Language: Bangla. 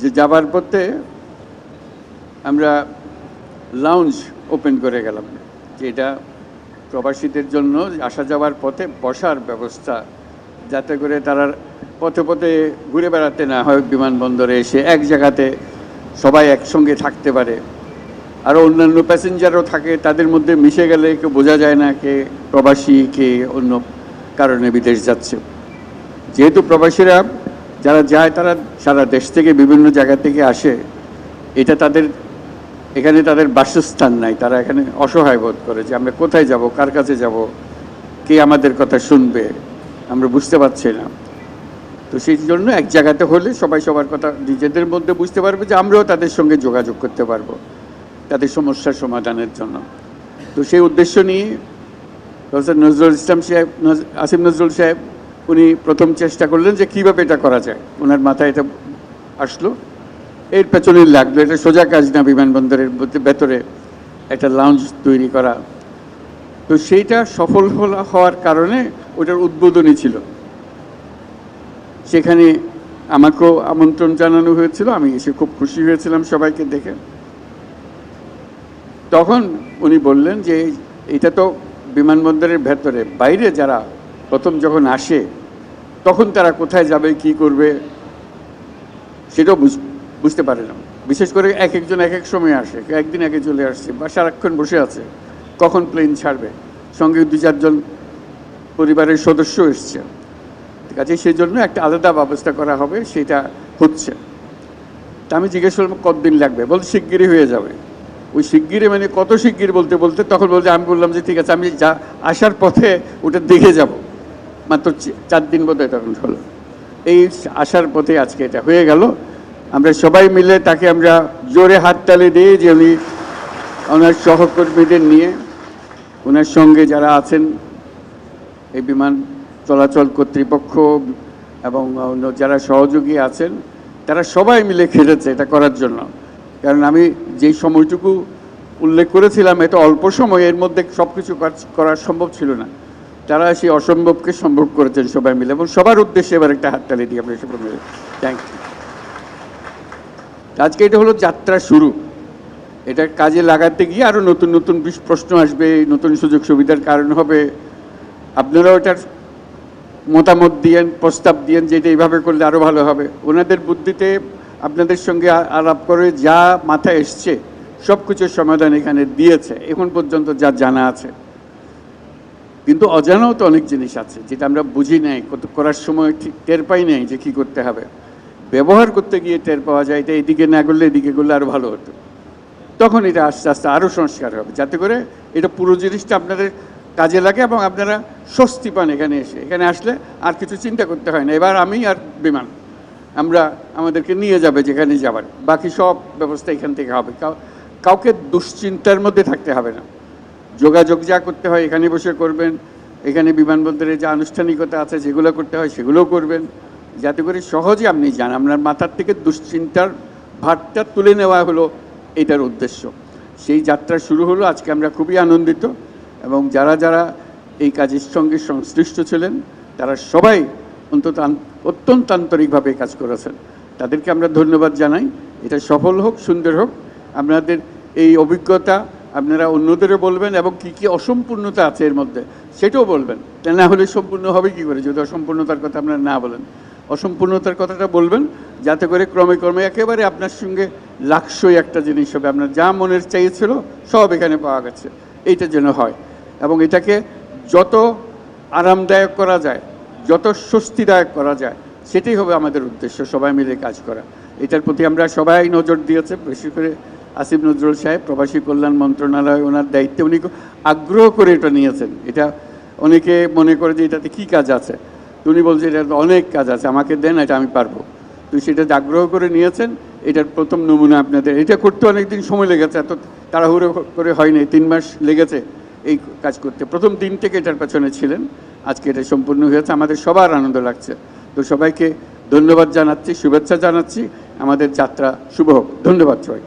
যে যাবার পথে আমরা লাউঞ্জ ওপেন করে গেলাম, যে এটা প্রবাসীদের জন্য আসা যাওয়ার পথে বসার ব্যবস্থা, যাতে করে তারা পথে পথে ঘুরে বেড়াতে না হয় বিমানবন্দরে এসে এক জায়গাতে সবাই একসঙ্গে থাকতে পারে। আরও অন্যান্য প্যাসেঞ্জারও থাকে, তাদের মধ্যে মিশে গেলে কেউ বোঝা যায় না কে প্রবাসী, কে অন্য কারণে বিদেশ যাচ্ছে। যেহেতু প্রবাসীরা যারা যায়, তারা সারা দেশ থেকে বিভিন্ন জায়গা থেকে আসে। এটা তাদের, এখানে তাদের বাসস্থান নাই। তারা এখানে অসহায় বোধ করে যে আমরা কোথায় যাব, কার কাছে যাব, কে আমাদের কথা শুনবে, আমরা বুঝতে পারছি না। তো সেই জন্য এক জায়গাতে হলে সবাই সবার কথা নিজেদের মধ্যে বুঝতে পারবে যে আমরাও তাদের সঙ্গে যোগাযোগ করতে পারব, তাদের সমস্যার সমাধানের জন্য। তো সেই উদ্দেশ্য নিয়ে প্রফেসর নজরুল ইসলাম সাহেব আসিফ নজরুল সাহেব উনি প্রথম চেষ্টা করলেন যে কীভাবে এটা করা যায়। ওনার মাথায় এটা আসলো। এর পেছনে লাগল। এটা সোজা কাজ না বিমানবন্দরের ভেতরে একটা লাউঞ্জ তৈরি করা। তো সেইটা সফল হওয়ার কারণে ওটার উদ্বোধনী ছিল। সেখানে আমাকেও আমন্ত্রণ জানানো হয়েছিল। আমি এসে খুব খুশি হয়েছিলাম সবাইকে দেখে। তখন উনি বললেন যে, এটা তো বিমানবন্দরের ভেতরে। বাইরে যারা প্রথম যখন আসে, তখন তারা কোথায় যাবে, কি করবে সেটাও বুঝ- বুঝতে পারে না। বিশেষ করে এক একজন এক এক সময় আসে, একদিন আগে চলে আসছে বা সারাক্ষণ বসে আছে, কখন প্লেন ছাড়বে? সঙ্গে দু চারজন পরিবারের সদস্য এসছে। কাজে সেই জন্য একটা আলাদা ব্যবস্থা করা হবে, সেটা হচ্ছে। তা আমি জিজ্ঞেস করলাম, কতদিন লাগবে? বলতে শিগগিরই হয়ে যাবে। ওই শিগগিরই মানে কত শিগগির বলতে বলতে তখন বলতে আমি বললাম যে, ঠিক আছে, আমি যা আসার পথে ওটা দেখে যাব। মাত্র চার দিন বোধহয় তখন হলো। এই আসার পথে আজকে এটা হয়ে গেল। আমরা সবাই মিলে তাকে আমরা জোরে হাততালি দিই যে উনি ওনার সহকর্মীদের নিয়ে ওনার সঙ্গে যারা আছেন, এই বিমান চলাচল কর্তৃপক্ষ এবং অন্য যারা সহযোগী আছেন, তারা সবাই মিলে খেলেছে এটা করার জন্য। কারণ আমি যেই সময়টুকু উল্লেখ করেছিলাম এটা অল্প সময় এর মধ্যে সব কিছু করা সম্ভব ছিল না। তারা সেই অসম্ভবকে সম্ভব করেছেন সবাই মিলে, এবং সবার উদ্দেশ্যে এবার একটা হাততালি দিই আমরা সবাই মিলে থ্যাংক ইউ আজকে এটা হলো যাত্রা শুরু। এটা কাজে লাগাতে গিয়ে আরও নতুন নতুন প্রশ্ন আসবে, নতুন সুযোগ সুবিধার কারণ হবে। আপনারাও এটার মতামত দিয়েন, প্রস্তাব দিয়েন যে এটা এইভাবে করলে আরও ভালো হবে। ওনাদের বুদ্ধিতে আপনাদের সঙ্গে আলাপ করে যা মাথায় এসছে সব কিছুর সমাধান এখানে দিয়েছে। এখন পর্যন্ত যা জানা আছে। কিন্তু অজানাও তো অনেক জিনিস আছে, যেটা আমরা বুঝি নাই, কত করার সময় ঠিক টের পাই নাই যে কী করতে হবে। ব্যবহার করতে গিয়ে টের পাওয়া যায়, এটা এদিকে না করলে এদিকে করলে আরও ভালো হতো। তখন এটা আস্তে আস্তে আরও সংস্কার হবে, যাতে করে এটা পুরো জিনিসটা আপনাদের কাজে লাগে এবং আপনারা স্বস্তি পান এখানে এসে। এখানে আসলে আর কিছু চিন্তা করতে হয় না, এবার আমি আর বিমান, আমরা আমাদেরকে নিয়ে যাবে যেখানে যাবার। বাকি সব ব্যবস্থা এখান থেকে হবে, কাউ- কাউকে দুশ্চিন্তার মধ্যে থাকতে হবে না। যোগাযোগ যা করতে হয়, এখানে বসে করবেন। এখানে বিমানবন্দরে যা আনুষ্ঠানিকতা আছে, যেগুলো করতে হয়, সেগুলোও করবেন। যাতে করে সহজে আপনি যান। আপনার মাথার থেকে দুশ্চিন্তার ভারটা তুলে নেওয়া হলো এটার উদ্দেশ্য। সেই যাত্রা শুরু হলো, আজকে আমরা খুবই আনন্দিত এবং যারা যারা এই কাজের সঙ্গে সংশ্লিষ্ট ছিলেন, তারা সবাই অন্তত অত্যন্ত আন্তরিকভাবে কাজ করেছেন। তাদেরকে আমরা ধন্যবাদ জানাই। এটা সফল হোক, সুন্দর হোক, আপনাদের এই অভিজ্ঞতা আপনারা অন্যদেরও বলবেন এবং কি কি অসম্পূর্ণতা আছে এর মধ্যে, সেটাও বলবেন। তা না হলে সম্পূর্ণ হবে কি করে? যদি অসম্পূর্ণতার কথা আপনারা না বলেন। অসম্পূর্ণতার কথাটা বলবেন, যাতে করে ক্রমে ক্রমে একেবারে আপনার সঙ্গে লাক্সই একটা জিনিস হবে। আপনার যা মনের চাইছিল সব এখানে পাওয়া গেছে। এইটা যেন হয়। এবং এটাকে যত আরামদায়ক করা যায়, যত স্বস্তিদায়ক করা যায়, সেটাই হবে আমাদের উদ্দেশ্য সবাই মিলে কাজ করা। এটার প্রতি আমরা সবাই নজর দিয়েছে, বেশি করে আসিফ নজরুল সাহেব, প্রবাসী কল্যাণ মন্ত্রণালয়, ওনার দায়িত্বে, উনি আগ্রহ করে এটা নিয়েছেন। এটা অনেকে মনে করে যে এটাতে কী কাজ আছে। উনি বলছেন এটা অনেক কাজ আছে, আমাকে দেন, এটা আমি পারব। তো সেটা আগ্রহ করে নিয়েছেন, এটার প্রথম নমুনা আপনাদের এটা করতে অনেক দিন সময় লেগেছে, এত তাড়াহুড়ো করে হয়নি তিন মাস লেগেছে এই কাজ করতে। প্রথম দিন থেকে এটার পেছনে ছিলেন, আজকে এটা সম্পূর্ণ হয়েছে, আমাদের সবার আনন্দ লাগছে। তো সবাইকে ধন্যবাদ জানাচ্ছি, শুভেচ্ছা জানাচ্ছি, আমাদের যাত্রা শুভ হোক। ধন্যবাদ সবাই